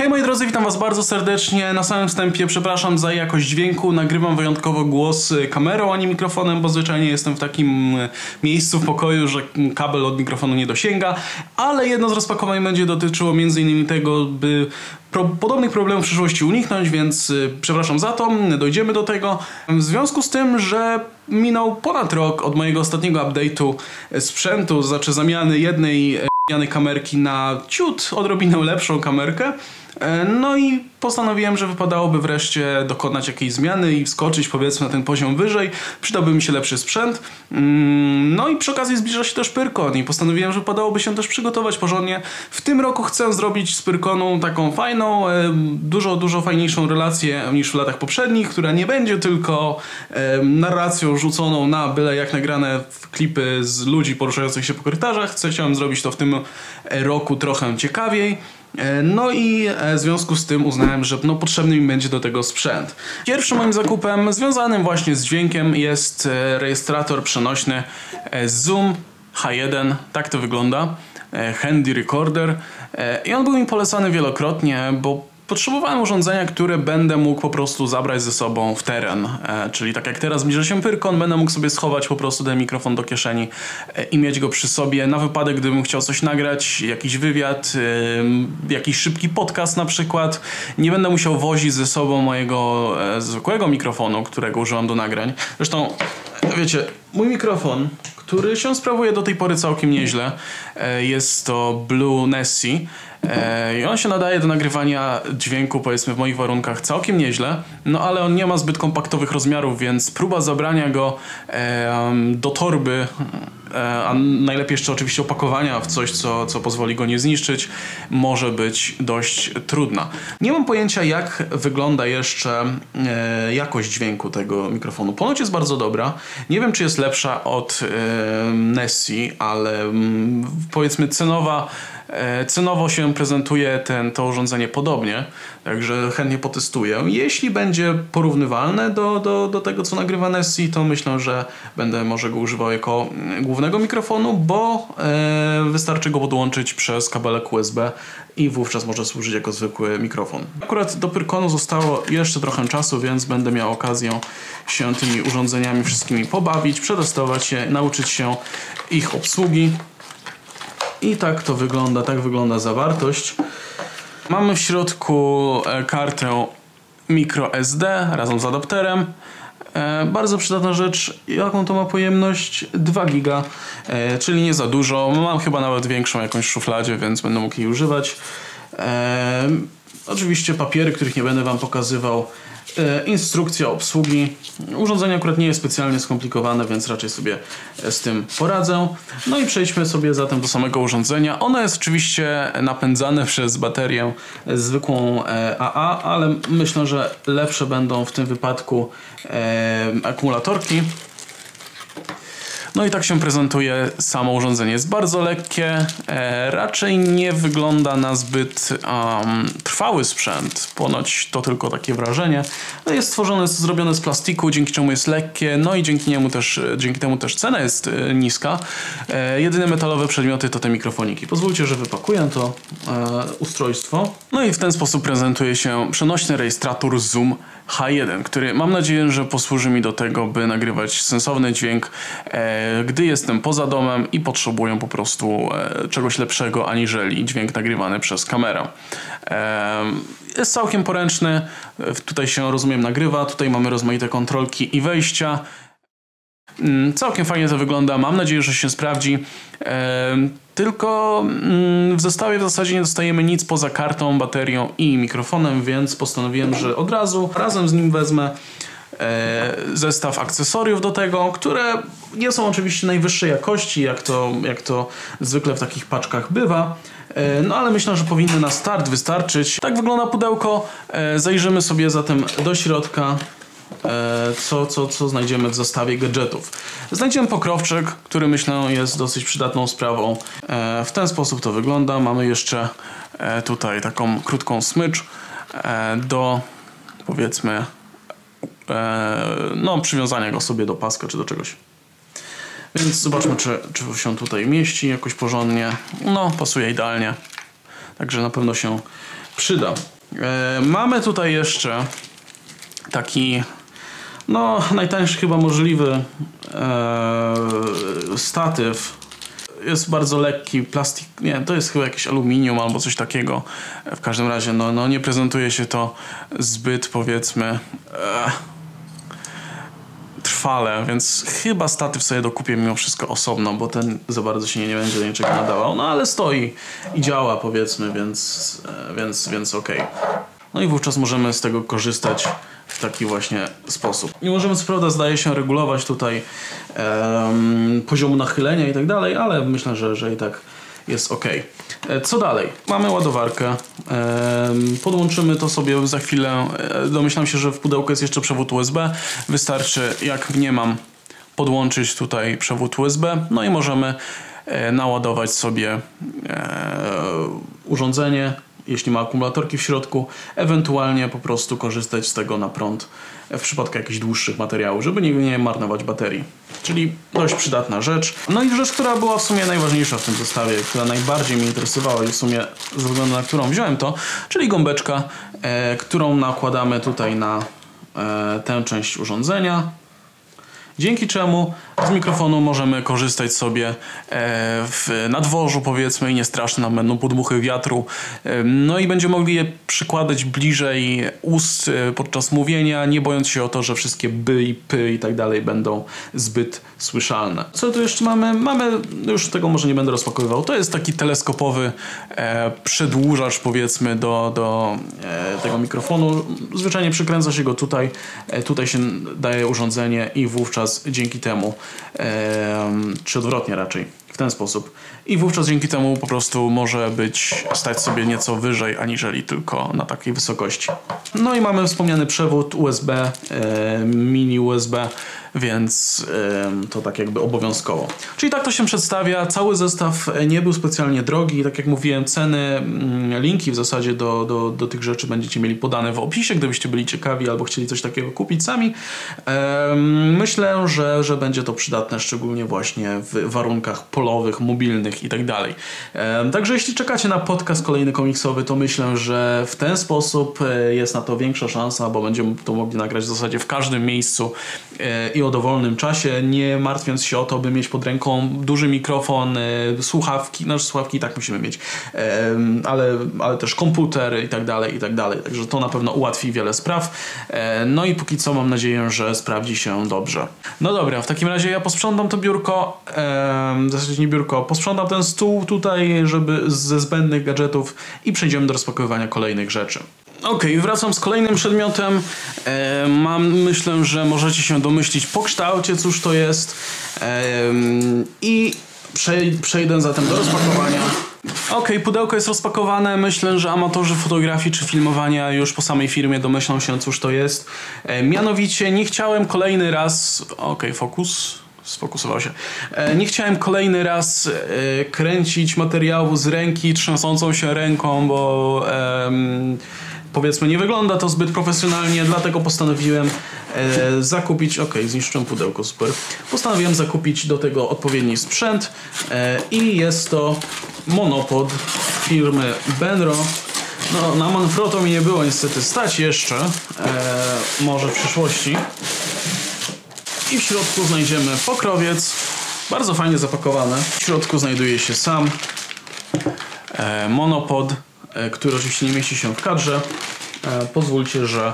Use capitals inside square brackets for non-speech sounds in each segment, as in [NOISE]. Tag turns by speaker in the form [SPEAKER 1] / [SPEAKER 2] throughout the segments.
[SPEAKER 1] Hej moi drodzy, witam was bardzo serdecznie. Na samym wstępie przepraszam za jakość dźwięku. Nagrywam wyjątkowo głos y, kamerą, a nie mikrofonem, bo zwyczajnie jestem w takim y, miejscu w pokoju, że kabel od mikrofonu nie dosięga. Ale jedno z rozpakowań będzie dotyczyło m.in. tego, by pro podobnych problemów w przyszłości uniknąć, więc y, przepraszam za to, dojdziemy do tego. W związku z tym, że minął ponad rok od mojego ostatniego update'u sprzętu, znaczy zamiany jednej kamerki na ciut odrobinę lepszą kamerkę. E, no i postanowiłem, że wypadałoby wreszcie dokonać jakiejś zmiany i wskoczyć powiedzmy na ten poziom wyżej. Przydałby mi się lepszy sprzęt. Mm, no i przy okazji zbliża się też Pyrkon i postanowiłem, że wypadałoby się też przygotować porządnie. W tym roku chcę zrobić z Pyrkonu taką fajną, e, dużo, dużo fajniejszą relację niż w latach poprzednich, która nie będzie tylko e, narracją rzuconą na byle jak nagrane klipy z ludzi poruszających się po korytarzach. Chciałem zrobić to w tym roku trochę ciekawiej. E, no i e, w związku z tym uznałem, że no, potrzebny mi będzie do tego sprzęt. Pierwszym moim zakupem związanym właśnie z dźwiękiem jest e, rejestrator przenośny Zoom H1. Tak to wygląda. Handy Recorder. I on był mi polecany wielokrotnie, bo Potrzebowałem urządzenia, które będę mógł po prostu zabrać ze sobą w teren. E, czyli tak jak teraz zbliża się Pyrkon, będę mógł sobie schować po prostu ten mikrofon do kieszeni e, i mieć go przy sobie na wypadek, gdybym chciał coś nagrać, jakiś wywiad, e, jakiś szybki podcast na przykład. Nie będę musiał wozić ze sobą mojego e, zwykłego mikrofonu, którego używam do nagrań. Zresztą, wiecie, mój mikrofon, który się sprawuje do tej pory całkiem nieźle, e, jest to Blue Nessie. E, I on się nadaje do nagrywania dźwięku, powiedzmy, w moich warunkach całkiem nieźle, no ale on nie ma zbyt kompaktowych rozmiarów, więc próba zabrania go do torby, e, a najlepiej jeszcze oczywiście opakowania w coś, co, co pozwoli go nie zniszczyć, może być dość trudna. Nie mam pojęcia, jak wygląda jeszcze jakość dźwięku tego mikrofonu. Ponoć jest bardzo dobra. Nie wiem, czy jest lepsza od Nessie, ale powiedzmy cenowa E, cenowo się prezentuje ten, to urządzenie podobnie, także chętnie potestuję. Jeśli będzie porównywalne do, do, do tego, co nagrywa Nessie, to myślę, że będę może go używał jako głównego mikrofonu, bo e, wystarczy go podłączyć przez kabelek USB i wówczas może służyć jako zwykły mikrofon. Akurat do Pyrkonu zostało jeszcze trochę czasu, więc będę miał okazję się tymi urządzeniami wszystkimi pobawić, przetestować je, nauczyć się ich obsługi. I tak to wygląda, tak wygląda zawartość. Mamy w środku e, kartę microSD razem z adapterem. E, bardzo przydatna rzecz, jaką to ma pojemność? 2 giga, e, czyli nie za dużo. Mam chyba nawet większą jakąś szufladzie, więc będę mógł jej używać. Oczywiście papiery, których nie będę Wam pokazywał. E, instrukcja obsługi. Urządzenie akurat nie jest specjalnie skomplikowane, więc raczej sobie z tym poradzę. No i przejdźmy sobie zatem do samego urządzenia. Ono jest oczywiście napędzane [LAUGHS] przez baterię zwykłą AA, e, ale myślę, że lepsze będą w tym wypadku e, akumulatorki. No i tak się prezentuje samo urządzenie. Jest bardzo lekkie, e, raczej nie wygląda na zbyt um, trwały sprzęt. Ponoć to tylko takie wrażenie. No jest stworzone, jest zrobione z plastiku, dzięki czemu jest lekkie, no i dzięki niemu też, dzięki temu też cena jest e, niska. E, jedyne metalowe przedmioty to te mikrofoniki. Pozwólcie, że wypakuję to e, ustrojstwo. No i w ten sposób prezentuje się przenośny rejestrator Zoom H1, który mam nadzieję, że posłuży mi do tego, by nagrywać sensowny dźwięk, e, gdy jestem poza domem i potrzebuję po prostu e, czegoś lepszego aniżeli dźwięk nagrywany przez kamerę. E, jest całkiem poręczny, tutaj się rozumiem nagrywa, tutaj mamy rozmaite kontrolki i wejścia. Mm, całkiem fajnie to wygląda, mam nadzieję, że się sprawdzi. Tylko mm, w zestawie w zasadzie nie dostajemy nic poza kartą, baterią i mikrofonem, więc postanowiłem, że od razu razem z nim wezmę e, zestaw akcesoriów do tego, które nie są oczywiście najwyższej jakości, jak to, jak to zwykle w takich paczkach bywa. E, no ale myślę, że powinny na start wystarczyć. Tak wygląda pudełko. E, zajrzymy sobie zatem do środka. E, co, co, co znajdziemy w zestawie gadżetów. Znajdziemy pokrowczyk, który myślę jest dosyć przydatną sprawą. E, w ten sposób to wygląda. Mamy jeszcze e, tutaj taką krótką smycz do powiedzmy no przywiązania go sobie do paska czy do czegoś. Więc zobaczmy, czy, czy się tutaj mieści jakoś porządnie. No, pasuje idealnie. Także na pewno się przyda. Mamy tutaj jeszcze taki no najtańszy chyba możliwy e, statyw jest bardzo lekki, plastik, nie, to jest chyba jakiś aluminium albo coś takiego. W każdym razie, no, no nie prezentuje się to zbyt, powiedzmy, e, trwale, więc chyba statyw sobie dokupię mimo wszystko osobno, bo ten za bardzo się nie będzie do niczego nadawał. No ale stoi i działa, powiedzmy, więc, e, więc, więc okej. Okay. No i wówczas możemy z tego korzystać w taki właśnie sposób. I możemy co prawda zdaje się regulować tutaj um, poziomu nachylenia i tak dalej, ale myślę, że, że i tak jest ok. E, co dalej? Mamy ładowarkę. Podłączymy to sobie za chwilę. E, domyślam się, że w pudełku jest jeszcze przewód USB. Wystarczy, jak nie mam, podłączyć tutaj przewód USB. No i możemy e, naładować sobie urządzenie jeśli ma akumulatorki w środku, ewentualnie po prostu korzystać z tego na prąd w przypadku jakichś dłuższych materiałów, żeby nie, nie marnować baterii. Czyli dość przydatna rzecz. No i rzecz, która była w sumie najważniejsza w tym zestawie, która najbardziej mnie interesowała i w sumie ze względu na którą wziąłem to, czyli gąbeczka, e, którą nakładamy tutaj na e, tę część urządzenia dzięki czemu z mikrofonu możemy korzystać sobie e, w nadworzu powiedzmy i nie straszne nam będą podmuchy wiatru. E, no i będziemy mogli je przykładać bliżej ust e, podczas mówienia, nie bojąc się o to, że wszystkie by i py i tak dalej będą zbyt słyszalne. Co tu jeszcze mamy? Mamy, już tego może nie będę rozpakowywał, to jest taki teleskopowy przedłużacz powiedzmy do, do tego mikrofonu. Zwyczajnie przykręca się go tutaj, tutaj się daje urządzenie i wówczas dzięki temu czy odwrotnie raczej, w ten sposób. I wówczas dzięki temu po prostu może być, stać sobie nieco wyżej, aniżeli tylko na takiej wysokości. No i mamy wspomniany przewód USB, mini USB, więc to tak jakby obowiązkowo. Czyli tak to się przedstawia. Cały zestaw nie był specjalnie drogi. Tak jak mówiłem, ceny, mm, linki w zasadzie do, do, do tych rzeczy będziecie mieli podane w opisie, gdybyście byli ciekawi albo chcieli coś takiego kupić sami. Myślę, że, że będzie to przydatne, szczególnie właśnie w warunkach polowych, mobilnych i tak. Także jeśli czekacie na podcast kolejny komiksowy, to myślę, że w ten sposób e, jest na to większa szansa, bo będziemy to mogli nagrać w zasadzie w każdym miejscu e, i o dowolnym czasie, nie martwiąc się o to, by mieć pod ręką duży mikrofon, e, słuchawki, nasze słuchawki i tak musimy mieć, ale, ale też komputer i tak dalej, i tak dalej. Także to na pewno ułatwi wiele spraw. No i póki co mam nadzieję, że sprawdzi się dobrze. No dobra, w takim razie ja posprzątam to biurko, w zasadzie nie biurko, posprzątam ten stół tutaj, żeby ze zbędnych gadżetów i przejdziemy do rozpakowywania kolejnych rzeczy. Ok, wracam z kolejnym przedmiotem. E, mam, myślę, że możecie się domyślić po kształcie, cóż to jest. E, I przejdę zatem do rozpakowania. Ok, pudełko jest rozpakowane. Myślę, że amatorzy fotografii czy filmowania już po samej firmie domyślą się, cóż to jest. E, mianowicie nie chciałem kolejny raz. Ok, fokus sfokusował się. E, nie chciałem kolejny raz e, kręcić materiału z ręki trzęsącą się ręką, bo powiedzmy nie wygląda to zbyt profesjonalnie, dlatego postanowiłem e, zakupić, ok, zniszczyłem pudełko, super. Postanowiłem zakupić do tego odpowiedni sprzęt i jest to monopod firmy Benro. No, na Manfrotto mi nie było niestety stać jeszcze, może w przyszłości i w środku znajdziemy pokrowiec, bardzo fajnie zapakowany. W środku znajduje się sam e, monopod, e, który oczywiście nie mieści się w kadrze. E, pozwólcie, że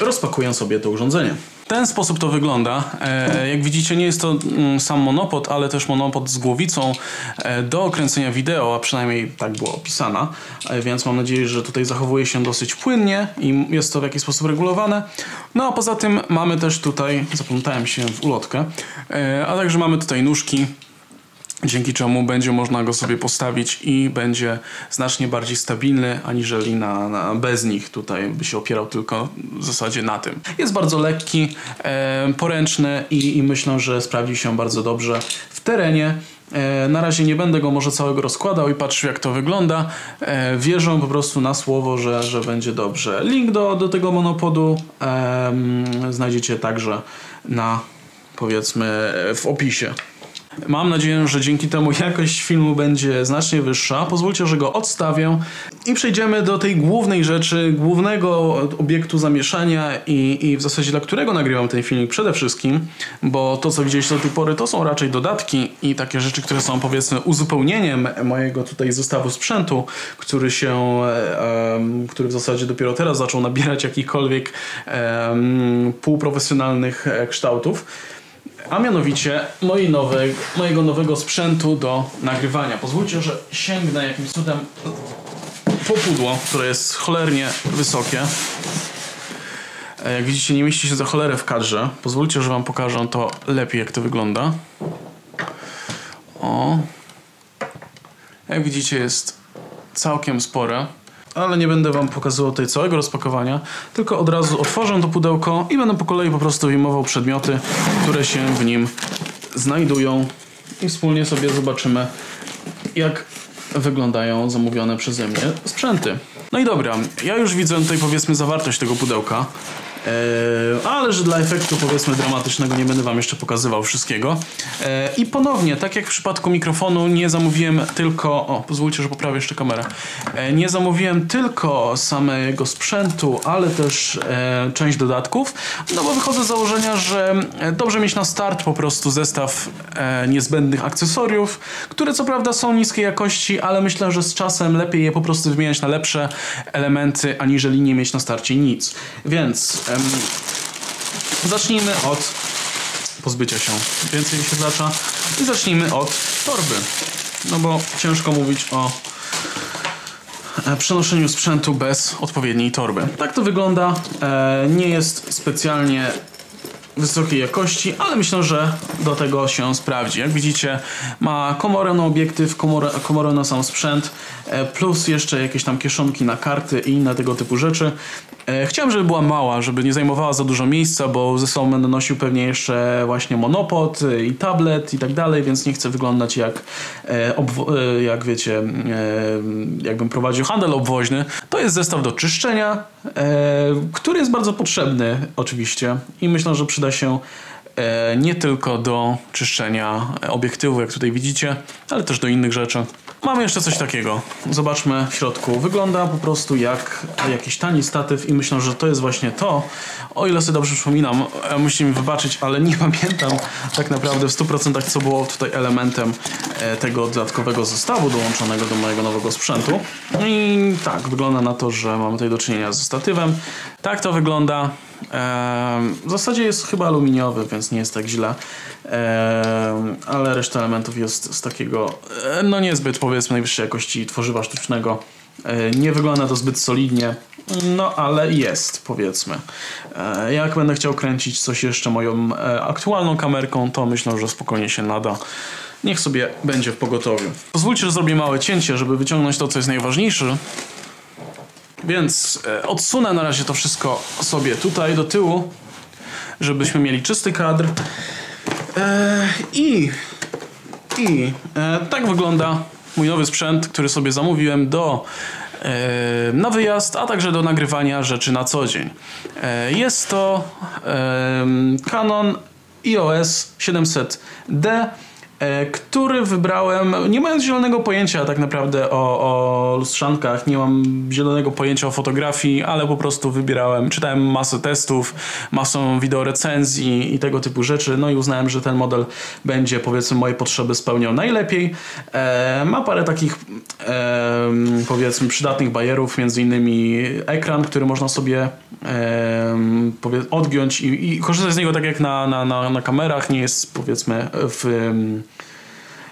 [SPEAKER 1] rozpakuję sobie to urządzenie. Ten sposób to wygląda. E, jak widzicie nie jest to mm, sam monopod, ale też monopod z głowicą e, do kręcenia wideo, a przynajmniej tak było opisana, e, więc mam nadzieję, że tutaj zachowuje się dosyć płynnie i jest to w jakiś sposób regulowane. No a poza tym mamy też tutaj, zaplątałem się w ulotkę, a także mamy tutaj nóżki dzięki czemu będzie można go sobie postawić i będzie znacznie bardziej stabilny, aniżeli na, na bez nich. Tutaj by się opierał tylko w zasadzie na tym. Jest bardzo lekki, e, poręczny i, i myślę, że sprawdzi się bardzo dobrze w terenie. E, na razie nie będę go może całego rozkładał i patrzył jak to wygląda. E, wierzę po prostu na słowo, że, że będzie dobrze. Link do, do tego monopodu znajdziecie także na powiedzmy w opisie. Mam nadzieję, że dzięki temu jakość filmu będzie znacznie wyższa. Pozwólcie, że go odstawię i przejdziemy do tej głównej rzeczy, głównego obiektu zamieszania i, i w zasadzie dla którego nagrywam ten filmik przede wszystkim, bo to co widzieliście do tej pory to są raczej dodatki i takie rzeczy, które są powiedzmy uzupełnieniem mojego tutaj zestawu sprzętu, który się, um, który w zasadzie dopiero teraz zaczął nabierać jakichkolwiek um, półprofesjonalnych kształtów a mianowicie mojego nowego sprzętu do nagrywania. Pozwólcie, że sięgnę jakimś cudem po pudło, które jest cholernie wysokie. E, jak widzicie, nie mieści się za cholerę w kadrze. Pozwólcie, że Wam pokażę to lepiej, jak to wygląda. O. Jak widzicie, jest całkiem spore ale nie będę wam pokazywał tutaj całego rozpakowania, tylko od razu otworzę to pudełko i będę po kolei po prostu wyjmował przedmioty, które się w nim znajdują i wspólnie sobie zobaczymy jak wyglądają zamówione przeze mnie sprzęty. No i dobra, ja już widzę tutaj powiedzmy zawartość tego pudełka. Eee, ale że dla efektu powiedzmy dramatycznego nie będę wam jeszcze pokazywał wszystkiego. Eee, I ponownie, tak jak w przypadku mikrofonu, nie zamówiłem tylko. O, pozwólcie, że poprawię jeszcze kamerę. Eee, nie zamówiłem tylko samego sprzętu, ale też e, część dodatków. No bo wychodzę z założenia, że dobrze mieć na start po prostu zestaw e, niezbędnych akcesoriów, które co prawda są niskiej jakości, ale myślę, że z czasem lepiej je po prostu wymieniać na lepsze elementy, aniżeli nie mieć na starcie nic. Więc Zacznijmy od pozbycia się więcej wyświetlacza i zacznijmy od torby. No bo ciężko mówić o e, przenoszeniu sprzętu bez odpowiedniej torby. Tak to wygląda. E, nie jest specjalnie wysokiej jakości, ale myślę, że do tego się sprawdzi. Jak widzicie, ma komorę na obiektyw, komorę, komorę na sam sprzęt, e, plus jeszcze jakieś tam kieszonki na karty i inne tego typu rzeczy. E, chciałem, żeby była mała, żeby nie zajmowała za dużo miejsca, bo ze sobą będę nosił pewnie jeszcze właśnie monopod i tablet i tak dalej, więc nie chcę wyglądać jak, e, jak wiecie, jakbym prowadził handel obwoźny. To jest zestaw do czyszczenia, który jest bardzo potrzebny oczywiście i myślę, że przyda przyda się e, nie tylko do czyszczenia obiektywu, jak tutaj widzicie, ale też do innych rzeczy. Mamy jeszcze coś takiego. Zobaczmy w środku. Wygląda po prostu jak jakiś tani statyw i myślę, że to jest właśnie to. O ile sobie dobrze przypominam, e, musicie mi wybaczyć, ale nie [LAUGHS] pamiętam tak naprawdę w 100% co było tutaj elementem e, tego dodatkowego zestawu dołączonego do mojego nowego sprzętu. I tak, wygląda na to, że mamy tutaj do czynienia ze statywem. Tak to wygląda. W zasadzie jest chyba aluminiowy, więc nie jest tak źle. Ale reszta elementów jest z takiego, e, no niezbyt powiedzmy najwyższej jakości tworzywa sztucznego. E, nie wygląda to zbyt solidnie, no ale jest powiedzmy. E, jak będę chciał kręcić coś jeszcze moją aktualną kamerką, to myślę, że spokojnie się nada. Niech sobie będzie w pogotowiu. Pozwólcie, że zrobię małe cięcie, żeby wyciągnąć to, co jest najważniejsze. Więc e, odsunę na razie to wszystko sobie tutaj do tyłu, żebyśmy mieli czysty kadr. E, I, i e, tak wygląda mój nowy sprzęt, który sobie zamówiłem do na wyjazd, a także do nagrywania rzeczy na co dzień. Jest to Canon EOS 700D E, który wybrałem, nie mając zielonego pojęcia tak naprawdę o, o lustrzankach, nie mam zielonego pojęcia o fotografii, ale po prostu wybierałem, czytałem masę testów, masę wideorecenzji i tego typu rzeczy, no i uznałem, że ten model będzie powiedzmy moje potrzeby spełniał najlepiej. E, ma parę takich e, powiedzmy przydatnych bajerów, między innymi ekran, który można sobie e, odgiąć i, i korzystać z niego tak jak na, na, na, na kamerach, nie jest powiedzmy w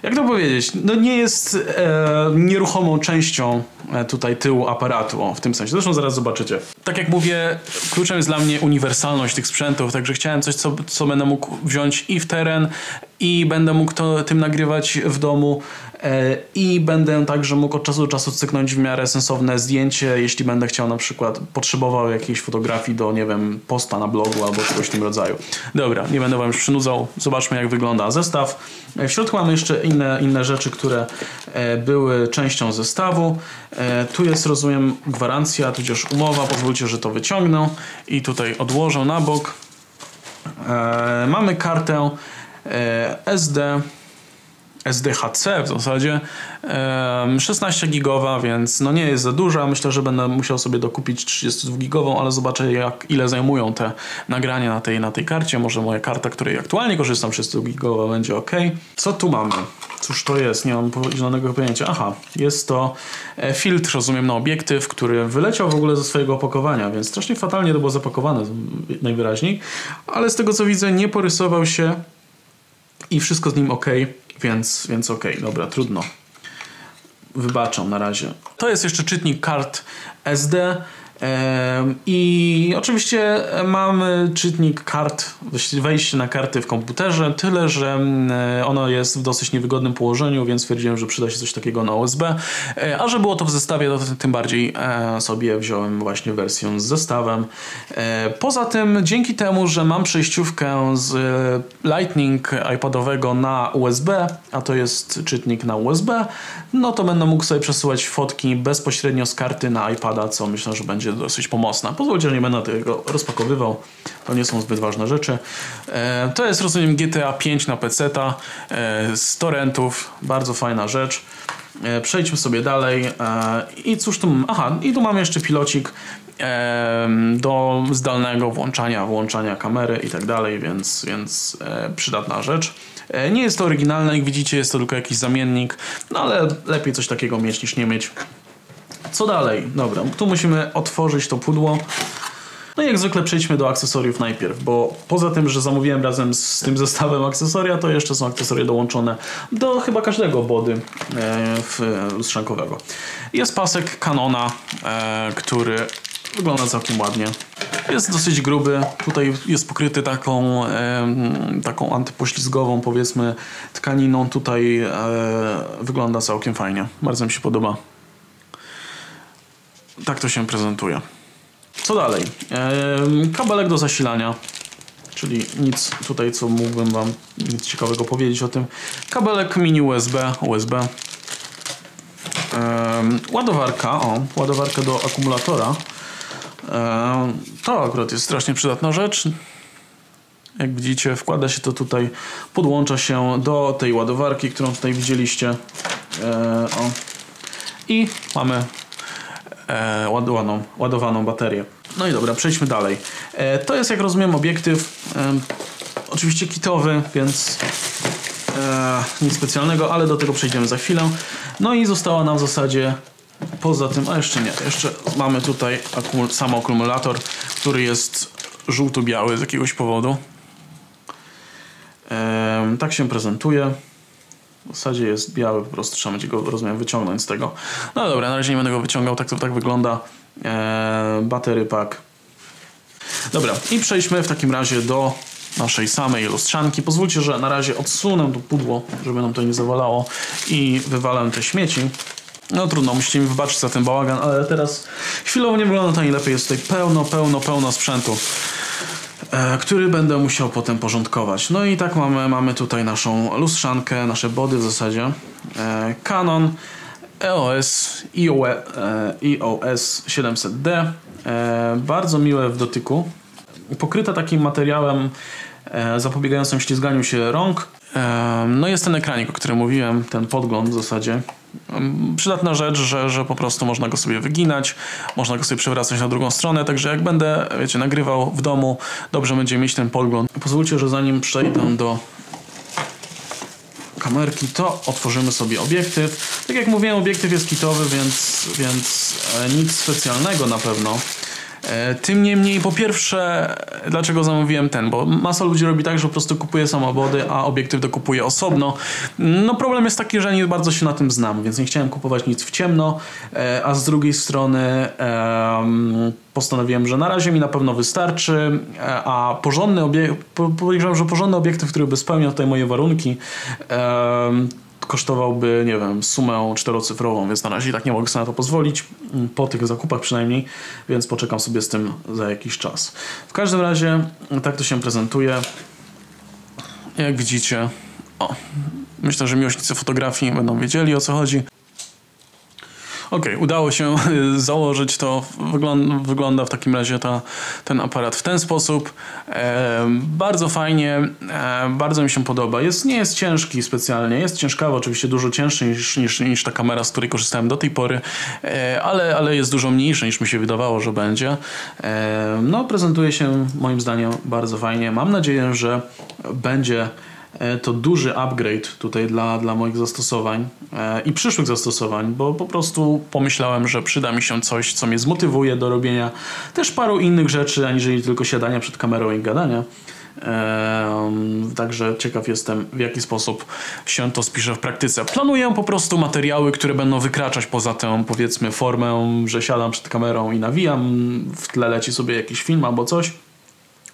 [SPEAKER 1] jak to powiedzieć, no nie jest e, nieruchomą częścią e, tutaj tyłu aparatu, o, w tym sensie. Zresztą zaraz zobaczycie. Tak jak mówię, kluczem jest dla mnie uniwersalność tych sprzętów, także chciałem coś, co, co będę mógł wziąć i w teren, i będę mógł to, tym nagrywać w domu i będę także mógł od czasu do czasu cyknąć w miarę sensowne zdjęcie, jeśli będę chciał na przykład, potrzebował jakiejś fotografii do, nie wiem, posta na blogu albo czegoś w tym rodzaju. Dobra, nie będę wam już przynudzał, zobaczmy jak wygląda zestaw. E, w środku mamy jeszcze inne, inne rzeczy, które e, były częścią zestawu. Tu jest, rozumiem, gwarancja, tudzież umowa, pozwólcie, że to wyciągnę i tutaj odłożę na bok. Mamy kartę E, SD SDHC w zasadzie. 16 gigowa, więc no nie jest za duża. Myślę, że będę musiał sobie dokupić 32 gigową, ale zobaczę jak, ile zajmują te nagrania na tej, na tej karcie. Może moja karta, której aktualnie korzystam, 32 gigowa będzie ok. Co tu mamy? Cóż to jest? Nie mam zielonego pojęcia. Aha, jest to e, filtr, rozumiem, na obiektyw, który wyleciał w ogóle ze swojego opakowania, więc strasznie fatalnie to było zapakowane najwyraźniej, ale z tego co widzę nie porysował się i wszystko z nim ok, więc, więc ok, dobra, trudno. Wybaczam na razie. To jest jeszcze czytnik kart SD. I oczywiście mamy czytnik kart, wejście na karty w komputerze, tyle że ono jest w dosyć niewygodnym położeniu, więc stwierdziłem, że przyda się coś takiego na USB. E, a że było to w zestawie, to tym bardziej e, sobie wziąłem właśnie wersję z zestawem. E, poza tym, dzięki temu, że mam przejściówkę z Lightning iPadowego na USB, a to jest czytnik na USB, no to będę mógł sobie przesyłać fotki bezpośrednio z karty na iPada, co myślę, że będzie dosyć pomocna. Pozwólcie, że nie będę tego rozpakowywał. To nie są zbyt ważne rzeczy. E, to jest, rozumiem, GTA 5 na PC e, z torrentów. Bardzo fajna rzecz. E, przejdźmy sobie dalej. I cóż tu... Aha, i tu mamy jeszcze pilocik do zdalnego włączania, włączania kamery i tak dalej, więc, więc przydatna rzecz. Nie jest to oryginalne, jak widzicie, jest to tylko jakiś zamiennik, no ale lepiej coś takiego mieć niż nie mieć. Co dalej? Dobra, tu musimy otworzyć to pudło. No i jak zwykle przejdźmy do akcesoriów najpierw, bo poza tym, że zamówiłem razem z tym zestawem akcesoria, to jeszcze są akcesoria dołączone do chyba każdego body e, lustrzankowego. Jest pasek Canona, e, który wygląda całkiem ładnie. Jest dosyć gruby. Tutaj jest pokryty taką, taką antypoślizgową, powiedzmy, tkaniną. Tutaj e, wygląda całkiem fajnie. Bardzo mi się podoba tak to się prezentuje. Co dalej? Kabelek do zasilania, czyli nic tutaj, co mógłbym Wam nic ciekawego powiedzieć o tym. Kabelek mini USB, USB. Ładowarka, o, ładowarka do akumulatora. To akurat jest strasznie przydatna rzecz. Jak widzicie, wkłada się to tutaj, podłącza się do tej ładowarki, którą tutaj widzieliście. O. I mamy e, ładowaną, ładowaną baterię. No i dobra, przejdźmy dalej. E, to jest, jak rozumiem, obiektyw e, oczywiście kitowy, więc e, nic specjalnego, ale do tego przejdziemy za chwilę. No i została nam w zasadzie poza tym, a jeszcze nie, jeszcze mamy tutaj akumul sam akumulator, który jest żółto-biały z jakiegoś powodu. Tak się prezentuje. W zasadzie jest biały, po prostu trzeba będzie go, rozumiem, wyciągnąć z tego. No dobra, na razie nie będę go wyciągał, tak to tak wygląda. Eee, battery. Dobra, i przejdźmy w takim razie do naszej samej lustrzanki. Pozwólcie, że na razie odsunę to pudło, żeby nam to nie zawalało i wywalę te śmieci. No trudno, musicie mi wybaczyć za ten bałagan, ale teraz chwilowo nie wygląda to najlepiej. Jest tutaj pełno, pełno, pełno sprzętu. E, który będę musiał potem porządkować. No i tak mamy, mamy tutaj naszą lustrzankę, nasze body w zasadzie. E, Canon EOS EOS 700D. Bardzo miłe w dotyku. Pokryte takim materiałem e, zapobiegającym ślizganiu się rąk. No jest ten ekranik, o którym mówiłem, ten podgląd w zasadzie. Przydatna rzecz, że, że po prostu można go sobie wyginać, można go sobie przewracać na drugą stronę, także jak będę, wiecie, nagrywał w domu, dobrze będzie mieć ten podgląd. Pozwólcie, że zanim przejdę do kamerki, to otworzymy sobie obiektyw. Tak jak mówiłem, obiektyw jest kitowy, więc, więc e, nic specjalnego na pewno. E, tym niemniej, po pierwsze, dlaczego zamówiłem ten? Bo masa ludzi robi tak, że po prostu kupuje samochody, a obiektyw dokupuje osobno. No problem jest taki, że nie bardzo się na tym znam, więc nie chciałem kupować nic w ciemno, e, a z drugiej strony postanowiłem, że na razie mi na pewno wystarczy, e, a porządny obiektyw, podejrzewam, że porządny obiektyw, który by spełniał tutaj moje warunki, kosztowałby, nie wiem, sumę czterocyfrową, więc na razie tak nie mogę sobie na to pozwolić, mm, po tych zakupach przynajmniej, więc poczekam sobie z tym za jakiś czas. W każdym razie tak to się prezentuje. Jak widzicie, o, myślę, że miłośnicy fotografii będą wiedzieli o co chodzi. Okej, udało się [LAUGHS] założyć to. Wygląda, w takim razie ta, ten aparat w ten sposób. E, bardzo fajnie, e, bardzo mi się podoba. Jest, nie jest ciężki specjalnie, jest ciężkawy, oczywiście dużo cięższy niż, niż, niż ta kamera, z której korzystałem do tej pory, e, ale, ale jest dużo mniejszy niż mi się wydawało, że będzie. No, prezentuje się moim zdaniem bardzo fajnie. Mam nadzieję, że będzie to duży upgrade tutaj dla, dla moich zastosowań e, i przyszłych zastosowań, bo po prostu pomyślałem, że przyda mi się coś, co mnie zmotywuje do robienia też paru innych rzeczy, aniżeli tylko siadania przed kamerą i gadania. Także ciekaw jestem, w jaki sposób się to spisze w praktyce. Planuję po prostu materiały, które będą wykraczać poza tę, powiedzmy, formę, że siadam przed kamerą i nawijam, w tle leci sobie jakiś film albo coś.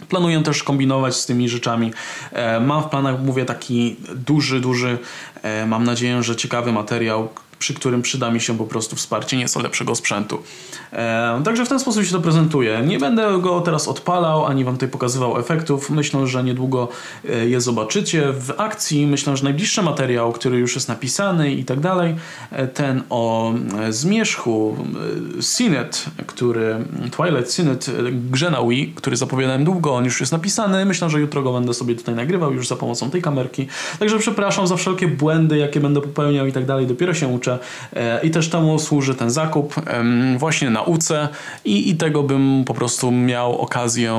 [SPEAKER 1] Planuję też kombinować z tymi rzeczami. E, mam w planach, mówię, taki duży, duży, e, mam nadzieję, że ciekawy materiał, przy którym przyda mi się po prostu wsparcie nieco lepszego sprzętu. E, także w ten sposób się to prezentuje. Nie będę go teraz odpalał, ani wam tutaj pokazywał efektów. Myślę, że niedługo e, je zobaczycie w akcji. Myślę, że najbliższy materiał, który już jest napisany i tak dalej, e, ten o e, zmierzchu Cinet, który Twilight Cinet grze Wii, który zapowiadałem długo, on już jest napisany. Myślę, że jutro go będę sobie tutaj nagrywał już za pomocą tej kamerki. Także przepraszam za wszelkie błędy, jakie będę popełniał i tak dalej. Dopiero się uczę E, i też temu służy ten zakup właśnie nauce i, i tego bym po prostu miał okazję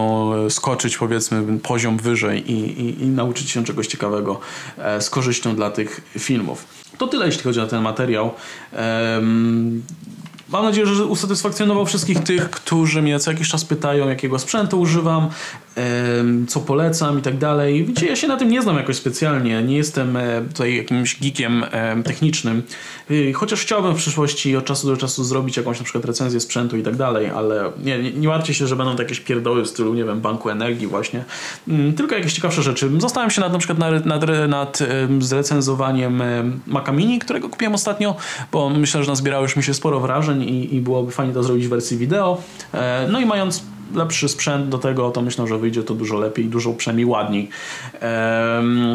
[SPEAKER 1] e, skoczyć powiedzmy poziom wyżej i, i, i nauczyć się czegoś ciekawego e, z korzyścią dla tych filmów. To tyle jeśli chodzi o ten materiał. Mam nadzieję, że usatysfakcjonował wszystkich tych, którzy mnie co jakiś czas pytają, jakiego sprzętu używam, co polecam i tak dalej. Widzicie, ja się na tym nie znam jakoś specjalnie. Nie jestem e, tutaj jakimś geekiem technicznym. Y, chociaż chciałbym w przyszłości od czasu do czasu zrobić jakąś na przykład recenzję sprzętu i tak dalej, ale nie, nie, nie martwcie się, że będą to jakieś pierdoły w stylu, nie wiem, banku energii właśnie. Mm, tylko jakieś ciekawsze rzeczy. Zostałem się nad, na przykład nad, nad, nad zrecenzowaniem Maca Mini, którego kupiłem ostatnio, bo myślę, że nazbierało już mi się sporo wrażeń i, i byłoby fajnie to zrobić w wersji wideo. E, no i mając lepszy sprzęt do tego, to myślę, że wyjdzie to dużo lepiej, dużo przynajmniej ładniej.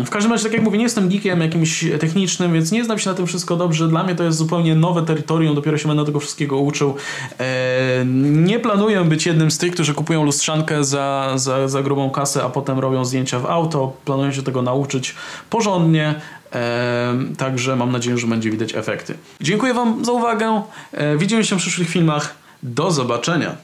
[SPEAKER 1] W każdym razie, tak jak mówię, nie jestem geekiem jakimś technicznym, więc nie znam się na tym wszystko dobrze. Dla mnie to jest zupełnie nowe terytorium, dopiero się będę tego wszystkiego uczył. Nie planuję być jednym z tych, którzy kupują lustrzankę za, za, za grubą kasę, a potem robią zdjęcia w auto. Planuję się tego nauczyć porządnie. Także mam nadzieję, że będzie widać efekty. Dziękuję Wam za uwagę. E, widzimy się w przyszłych filmach. Do zobaczenia.